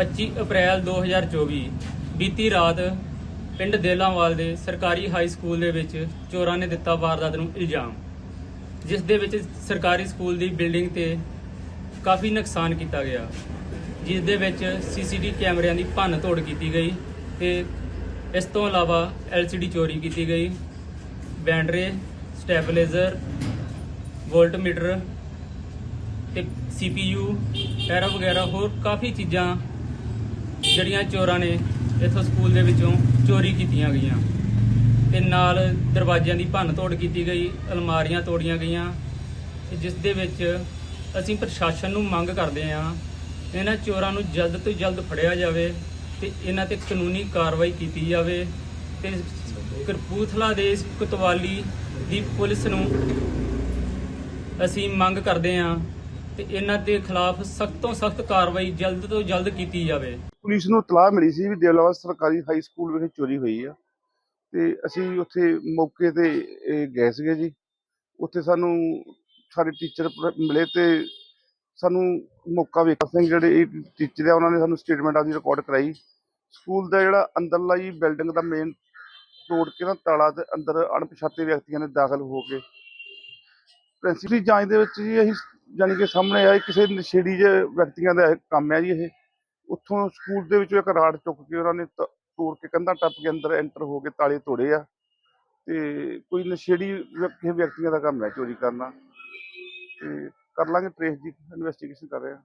25 ਅਪ੍ਰੈਲ 2024 ਬੀਤੀ ਰਾਤ ਪਿੰਡ ਦੇਲਾਂਵਾਲ ਦੇ ਸਰਕਾਰੀ ਹਾਈ ਸਕੂਲ ਦੇ ਵਿੱਚ ਚੋਰਾਂ ਨੇ ਦਿੱਤਾ ਵਾਰਦਾਤ ਨੂੰ ਇਲਜ਼ਾਮ, ਜਿਸ ਦੇ ਵਿੱਚ ਸਰਕਾਰੀ ਸਕੂਲ ਦੀ ਬਿਲਡਿੰਗ ਤੇ ਕਾਫੀ ਨੁਕਸਾਨ ਕੀਤਾ ਗਿਆ, ਜਿਸ ਦੇ ਵਿੱਚ ਸੀਸੀਟੀ ਕੈਮਰਿਆਂ ਦੀ ਭੰਨ ਤੋੜ ਕੀਤੀ ਗਈ ਤੇ ਇਸ ਤੋਂ ਇਲਾਵਾ LCD ਚੋਰੀ ਕੀਤੀ ਗਈ, ਬੈਂਡਰੇ, ਸਟੈਬਲਾਈਜ਼ਰ ਵੋਲਟਮੀਟਰ ਤੇ CPU ਪੈਰਾ ਵਗੈਰਾ ਹੋਰ ਕਾਫੀ ਚੀਜ਼ਾਂ ਜਿਹੜੀਆਂ ਚੋਰਾਂ ਨੇ ਇੱਥੋਂ ਸਕੂਲ ਦੇ ਵਿੱਚੋਂ ਚੋਰੀ ਕੀਤੀਆਂ ਗਈਆਂ। ਤੇ ਨਾਲ ਦਰਵਾਜ਼ਿਆਂ ਦੀ ਭੰਨ ਤੋੜ ਕੀਤੀ ਗਈ, ਅਲਮਾਰੀਆਂ ਤੋੜੀਆਂ ਗਈਆਂ। ਜਿਸ ਦੇ ਵਿੱਚ ਅਸੀਂ ਪ੍ਰਸ਼ਾਸਨ ਨੂੰ ਮੰਗ ਕਰਦੇ ਹਾਂ ਇਹਨਾਂ ਚੋਰਾਂ ਨੂੰ ਜਲਦ ਤੋਂ ਜਲਦ ਫੜਿਆ ਜਾਵੇ ਤੇ ਇਹਨਾਂ ਤੇ ਕਾਨੂੰਨੀ ਕਾਰਵਾਈ ਕੀਤੀ ਜਾਵੇ ਤੇ ਕਰਪੂਥਲਾ ਦੇ ਇਸ ਕੁਤਵਾਲੀ ਦੀ ਪੁਲਿਸ ਨੂੰ ਅਸੀਂ ਮੰਗ ਕਰਦੇ ਹਾਂ ਤੇ ਇਹਨਾਂ ਦੇ ਖਿਲਾਫ ਸਖਤ ਤੋਂ ਸਖਤ ਕਾਰਵਾਈ ਜਲਦ ਤੋਂ ਜਲਦ ਕੀਤੀ ਜਾਵੇ। ਪੁਲਿਸ ਨੂੰ ਇਤਲਾਹ ਮਿਲੀ ਸੀ ਵੀ ਦੇਵਲਾਵਾ ਸਰਕਾਰੀ ਹਾਈ ਸਕੂਲ ਵਿਖੇ ਚੋਰੀ ਹੋਈ ਆ। ਤੇ ਅਸੀਂ ਉੱਥੇ ਮੌਕੇ ਤੇ ਗਏ ਸੀਗੇ ਜੀ। ਉੱਥੇ ਸਾਨੂੰ ਸਾਰੇ ਟੀਚਰ ਮਿਲੇ ਤੇ ਸਾਨੂੰ ਮੌਕਾ ਵੇਖ ਸਿੰਘ ਜਿਹੜੇ ਟੀਚਰ ਆ, ਉਹਨਾਂ ਨੇ ਸਾਨੂੰ ਸਟੇਟਮੈਂਟ ਆਪਦੀ ਰਿਕਾਰਡ ਕਰਾਈ। ਸਕੂਲ ਦਾ ਜਿਹੜਾ ਅੰਦਰਲਾ ਜੀ ਬਿਲਡਿੰਗ ਦਾ ਮੇਨ ਤੋੜ ਕੇ ਨਾ ਤਾਲਾ ਦੇ ਅੰਦਰ ਅਣਪਛਾਤੇ ਵਿਅਕਤੀਆਂ ਨੇ ਦਾਖਲ ਹੋ ਕੇ। ਪ੍ਰਿੰਸੀਪਲ ਜਾਂਚ ਦੇ ਵਿੱਚ ਜੀ ਅਸੀਂ, ਜਾਣੀ ਕਿ ਸਾਹਮਣੇ ਆਇਆ ਕਿਸੇ ਨਸ਼ੇੜੀ ਜਿਹੇ ਵਿਅਕਤੀਆਂ ਦਾ ਕੰਮ ਹੈ ਜੀ ਇਹ। ਉੱਥੋਂ ਸਕੂਲ ਦੇ ਵਿੱਚੋਂ ਇੱਕ ਰਾੜ ਚੁੱਕ ਕੇ ਉਹਨਾਂ ਨੇ ਤ- ਤੋੜ ਕੇ ਕੰਧਾਂ ਟੱਪ ਕੇ ਅੰਦਰ ਐਂਟਰ ਹੋ ਕੇ ਤਾਲੇ ਤੋੜੇ ਆ। ਤੇ ਕੋਈ ਨਸ਼ੇੜੀ ਕਿਸੇ ਵਿਅਕਤੀਆਂ ਦਾ ਕੰਮ ਹੈ ਚੋਰੀ ਕਰਨਾ। ਤੇ ਕਰ ਲਾਂਗੇ ਟ੍ਰੇਸ ਦੀ ਇਨਵੈਸਟੀਗੇਸ਼ਨ ਕਰ ਰਹੇ ਆ।